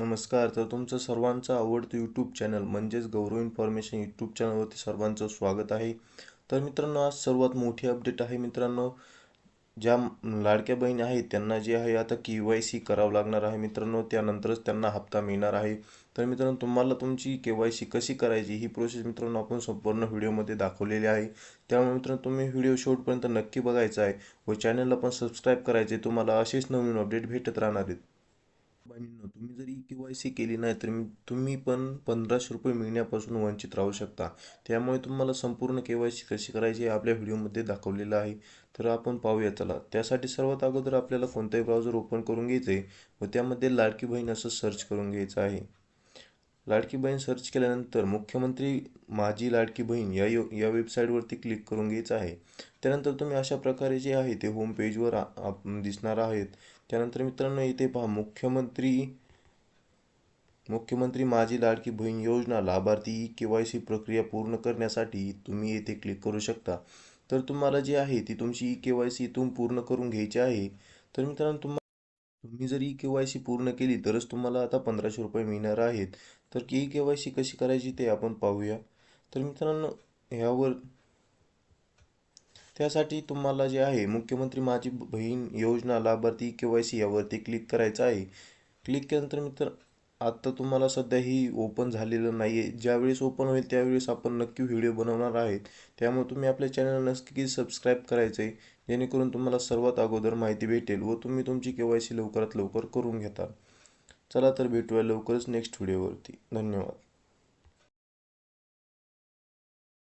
नमस्कार तर तुमचं सर्वांचं आवडतं यूट्यूब चॅनल म्हणजेच गौरव इन्फॉर्मेशन यूट्यूब चॅनलवरती सर्वांचं स्वागत आहे. तर मित्रांनो आज सर्वात मोठी अपडेट आहे मित्रांनो ज्या लाडक्या बहिणी आहेत त्यांना जे आहे आता के वाय सी करावं लागणार आहे मित्रांनो त्यानंतरच त्यांना हप्ता मिळणार आहे. तर मित्रांनो तुम्हाला तुमची के वाय सी कशी करायची ही प्रोसेस मित्रांनो आपण संपूर्ण व्हिडिओमध्ये दाखवलेली आहे. त्यामुळे मित्रांनो तुम्ही व्हिडिओ शेवटपर्यंत नक्की बघायचा आहे व चॅनलला पण सबस्क्राईब करायचे तुम्हाला असेच नवीन अपडेट भेटत राहणार आहेत. बहिणींनो तुम्ही जरी के वाय सी केली नाही तर तुम्ही पण पंधराशे रुपये मिळण्यापासून वंचित राहू शकता. त्यामुळे तुम्हाला संपूर्ण के वाय सी कशी करायची हे आपल्या व्हिडिओमध्ये दाखवलेलं आहे. तर आपण पाहूया चला. त्यासाठी सर्वात अगोदर आपल्याला कोणताही ब्राउझर ओपन करून घ्यायचं आहे व त्यामध्ये लाडकी बहीण असं सर्च करून घ्यायचं आहे. लाडकी बहीण सर्च केल्यानंतर मुख्यमंत्री माझी लाडकी बहीण या यो या वेबसाईटवरती क्लिक करून घ्यायचं आहे. त्यानंतर तुम्ही अशा प्रकारे जे आहे ते होम पेजवर दिसणार आहेत. त्यानंतर मित्रांनो इथे पहा मुख्यमंत्री मुख्यमंत्री माझी लाडकी बहीण योजना लाभार्थी ई के वाय सी प्रक्रिया पूर्ण करण्यासाठी तुम्ही येथे क्लिक करू शकता. तर तुम्हाला जे आहे ती तुमची ई के वाय सी इथून पूर्ण करून घ्यायची आहे. तर मित्रांनो तुम्हाला तुम्ही जर ई के वाय सी पूर्ण केली तरच तुम्हाला आता पंधराशे रुपये मिळणार आहेत. तर ई के वाय सी कशी करायची ते आपण पाहूया. तर मित्रांनो ह्यावर त्यासाठी तुम्हाला जे आहे मुख्यमंत्री माझी बहीण योजना लाभार्थी के वाय सी यावरती क्लिक करायचं आहे. क्लिक केल्यानंतर मित्र आत्ता तुम्हाला सध्या ही ओपन झालेलं नाही आहे ज्यावेळेस ओपन होईल त्यावेळेस आपण नक्की व्हिडिओ बनवणार आहेत. त्यामुळे तुम्ही आपल्या चॅनल नक्की सबस्क्राईब करायचं आहे जेणेकरून तुम्हाला सर्वात अगोदर माहिती भेटेल व तुम्ही तुमची के वाय सी लवकरात लवकर करून घेता. चला तर भेटूया लवकरच नेक्स्ट व्हिडिओवरती धन्यवाद.